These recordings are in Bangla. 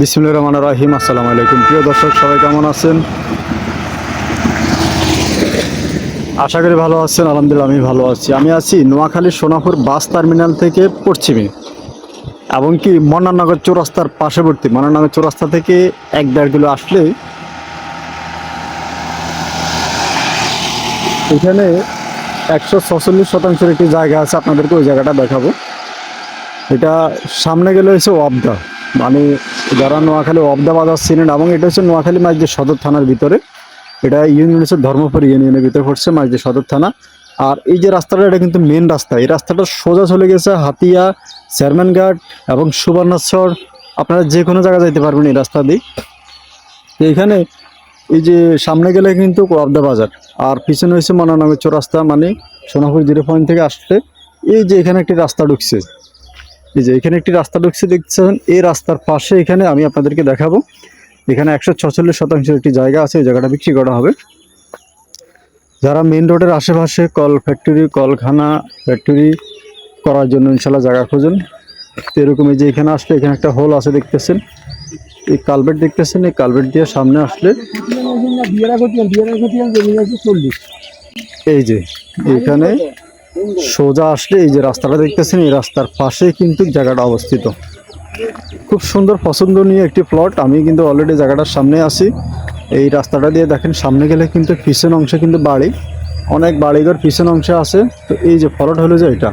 বিসমুল্লাহ রহমান রাহিম, আসসালামু আলাইকুম। প্রিয় দর্শক, সবাই কেমন আছেন? আশা করি ভালো আছেন, আলহামদুলিল্লাহ আমি ভালো আছি। আমি আছি নোয়াখালী সোনাপুর বাস টার্মিনাল থেকে পশ্চিমে, এবং কি মন্নানগর চৌরাস্তার পাশেবর্তী মন্নানগর চৌরাস্তা থেকে এক দেড় কিলো আসলে এখানে একশো ছচল্লিশ শতাংশের একটি জায়গা আছে, আপনাদেরকে ওই জায়গাটা দেখাবো। এটা সামনে গেলে হচ্ছে ওয়াবদা। মানে যারা নোয়াখালী ওয়াবদা বাজার এবং এটা হচ্ছে নোয়াখালী মাঝে সদর থানার ভিতরে। এটা ইউনিয়ন হচ্ছে ধর্মপুর ইউনিয়নের ভিতরে পড়ছে মাঝে সদর থানা। আর এই যে রাস্তাটা, এটা কিন্তু মেন রাস্তা। এই রাস্তাটা সোজা চলে গেছে হাতিয়া চেয়ারম্যানঘাট এবং সুবর্ণাচর আপনারা যে কোনো জায়গায় যাইতে পারবেন এই রাস্তা দিয়ে তো এখানে এই যে সামনে গেলে কিন্তু ওয়াবদা বাজার। আর পিছনে হচ্ছে মনানগর চৌরাস্তা মানে সোনাপুর জিরো পয়েন্ট থেকে আসলে এই যে এখানে একটি রাস্তা ঢুকছে। এই যে এখানে একটি রাস্তা ঢুকছে দেখছেন? এই রাস্তার পাশে এখানে আমি আপনাদেরকে দেখাবো। এখানে একশো ছচল্লিশ শতাংশের একটি জায়গা আছে এই জায়গাটা বিক্রি করা হবে। যারা মেন রোডের আশেপাশে কল ফ্যাক্টরি কলখানা ফ্যাক্টরি করার জন্য ইনশাল্লাহ জায়গা খুঁজুন। তো এরকম এই যে এখানে আসলে এখানে একটা হোল আছে দেখতেছেন। এই কালভেট দেখতেছেন এই কালভেট দিয়ে সামনে আসলে এই যে এখানে সোজা আসলে এই যে রাস্তাটা দেখতেছেন, এই রাস্তার পাশে কিন্তু জায়গাটা অবস্থিত। খুব সুন্দর পছন্দনীয় একটি প্লট আমি কিন্তু অলরেডি জায়গাটার সামনে আসি এই রাস্তাটা দিয়ে দেখেন, সামনে গেলে কিন্তু পিছন অংশে কিন্তু বাড়ি। অনেক বাড়িঘর পিছন অংশে আছে। তো এই যে ফলট হলো যে এটা।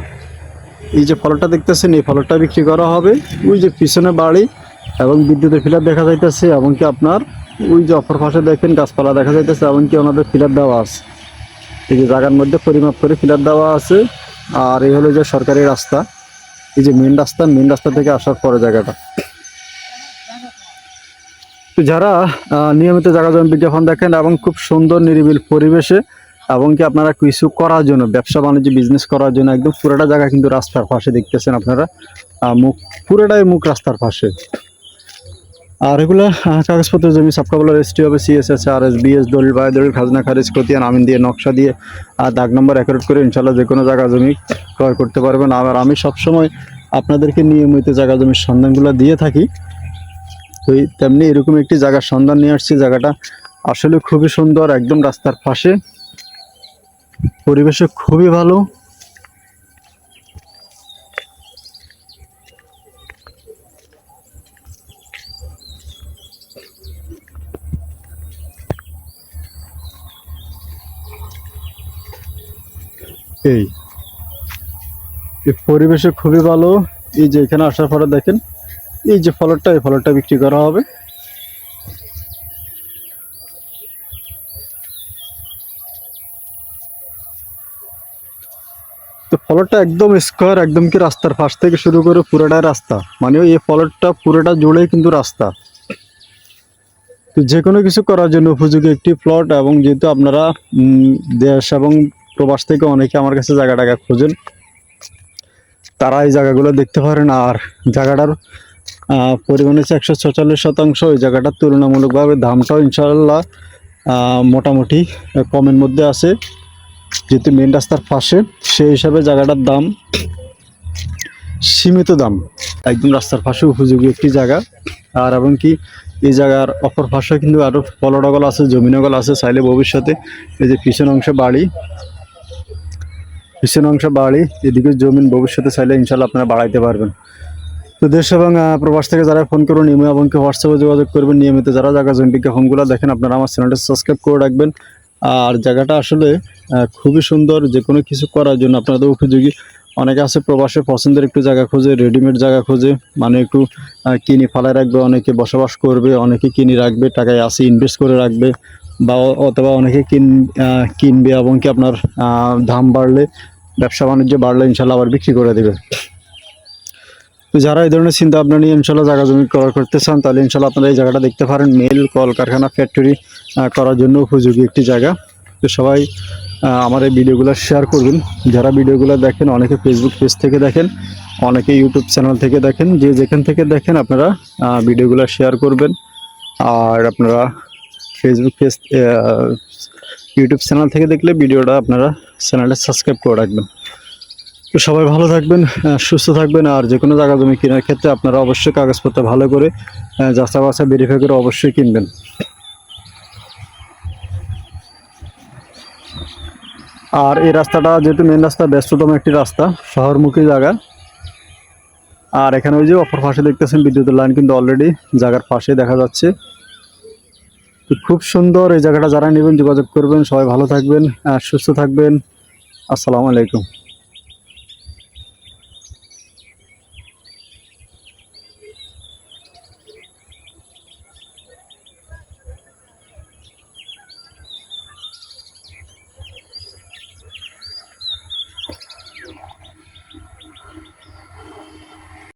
এই যে ফলটা দেখতেছেন, এই ফলটা বিক্রি করা হবে। ওই যে পিছনে বাড়ি এবং বিদ্যুতের ফিলার দেখা যাইতেছে, এমনকি আপনার ওই যে অপর পাশে দেখেন গাছপালা দেখা যাইতেছে, এমনকি ওনাদের ফিলার দেওয়া আছে। এই যে জায়গার মধ্যে পরিমাপ করে ফিলার দেওয়া আছে। আর এই হলো যে সরকারি রাস্তা। এই যে মেন রাস্তা মেন রাস্তা থেকে আসার পরে জায়গাটা। যারা নিয়মিত জায়গা জমি বিজ্ঞাপন দেখেন এবং খুব সুন্দর নিরিবিল পরিবেশে এবং কি আপনারা কিছু করার জন্য, ব্যবসা বাণিজ্য বিজনেস করার জন্য একদম পুরোটা জায়গা কিন্তু রাস্তার পাশে দেখতেছেন আপনারা। মুখ, পুরোটাই মুখ রাস্তার পাশে। আর এগুলো কাগজপত্র জমি সাবকাবলা রেজিস্ট্রি হবে সিএসএস আর এস বিএস দলিল বায় দলিল খাজনা, খারিজ, খতিয়ান, আমিন দিয়ে নকশা দিয়ে, আর দাগ নম্বর অ্যাকুরেট করে ইনশাল্লাহ যে কোনো জায়গা জমি ক্রয় করতে পারবেন। আর আমি সবসময় আপনাদেরকে নিয়মিত জায়গা জমির সন্ধানগুলো দিয়ে থাকি। তো তেমনি এরকম একটি জায়গার সন্ধান নিয়ে আসছি। জায়গাটা আসলে খুবই সুন্দর, একদম রাস্তার পাশে। পরিবেশও খুবই ভালো। এই। পরিবেশে খুবই ভালো। এই যে এখানে আসার পরে দেখেন, এই যে ফলটা এই ফলটা বিক্রি করা হবে। তো ফলটা একদম স্কোয়ার একদম কি রাস্তার পাশ থেকে শুরু করে পুরোটাই রাস্তা। মানে এই ফলটা পুরোটা জুড়েই কিন্তু রাস্তা। তো যে কোনো কিছু করার জন্য উপযোগী একটি প্লট এবং যেহেতু আপনারা দেশ এবং প্রবাস থেকে অনেকে আমার কাছে জায়গা টাকা খোঁজেন। তারা এই জায়গাগুলো দেখতে পারেন আর জায়গাটার পরিমাণ হচ্ছে একশো ছচল্লিশ শতাংশ। ওই জায়গাটার তুলনামূলকভাবে দামটাও ইনশাল্লাহ মোটামুটি কমের মধ্যে আছে। যেহেতু মেন রাস্তার পাশে, সেই হিসাবে জায়গাটার দাম সীমিত দাম। একদম রাস্তার পাশে উপযোগী একটি জায়গা। আর এবং কি, এই জায়গার অপর পাশে কিন্তু আরও পলটগল আছে, জমিনগল আছে। চাইলে ভবিষ্যতে এই যে পিছন অংশে বাড়ি পিছন অংশ বাড়ি, এদিকে জমিন ভবিষ্যতে চাইলে ইনশাল্লাহ আপনারা বাড়াইতে পারবেন। তো দেশ এবং প্রবাস থেকে যারা ফোন করুন ইমেল এবং কি হোয়াটসঅ্যাপে যোগাযোগ করবেন, নিয়মিত যারা জায়গা জমি বিজ্ঞাপনগুলো দেখেন, আপনারা আমার চ্যানেলটা সাবস্ক্রাইব করে রাখবেন। আর জায়গাটা আসলে খুবই সুন্দর যে কোনো কিছু করার জন্য আপনাদের উপযোগী। অনেকে আছে প্রবাসে পছন্দের একটু জায়গা খোঁজে রেডিমেড জায়গা খোঁজে মানে একটু কিনে ফালায় রাখবে, অনেকে বসবাস করবে, অনেকে কিনে রাখবে, টাকায় আসে ইনভেস্ট করে রাখবে। বা অথবা অনেকে কিন কিনবে এবং কি আপনার দাম বাড়লে, ব্যবসা বাণিজ্য বাড়লে ইনশাল্লাহ আবার বিক্রি করে দেবে। তো যারা এই ধরনের চিন্তা ভাবনা নিয়ে ইনশাল্লাহ জায়গা জমি ক্রয় করতে চান, তাহলে ইনশাল্লাহ আপনারা এই জায়গাটা দেখতে পারেন। মেল, কলকারখানা ফ্যাক্টরি করার জন্য উপযোগী একটি জায়গা। তো সবাই আমার এই ভিডিওগুলো শেয়ার করবেন। যারা ভিডিওগুলো দেখেন, অনেকে ফেসবুক পেজ থেকে দেখেন, অনেকে ইউটিউব চ্যানেল থেকে দেখেন, যে যেখান থেকে দেখেন আপনারা ভিডিওগুলো শেয়ার করবেন। আর আপনারা ফেসবুক পেজ ইউটিউব চ্যানেল থেকে দেখলে ভিডিওটা আপনারা চ্যানেলটা সাবস্ক্রাইব করে রাখবেন। তো সবাই ভালো থাকবেন সুস্থ থাকবেন আর যে কোনো জায়গা জমি কেনার ক্ষেত্রে আপনারা অবশ্যই কাগজপত্র ভালো করে যাচা বাছা ভেরিফাই করে অবশ্যই কিনবেন। আর এই রাস্তাটা যেহেতু মেন রাস্তা, ব্যস্ততম একটি রাস্তা, শহরমুখী জায়গা। আর এখানে ওই যে অপর পাশে দেখতেছেন বিদ্যুতের লাইন কিন্তু অলরেডি জায়গার পাশে দেখা যাচ্ছে। খুব সুন্দর এই জায়গাটা যারা নেবেন যোগাযোগ করবেন, সবাই ভালো থাকবেন সুস্থ থাকবেন। আসসালামু আলাইকুম।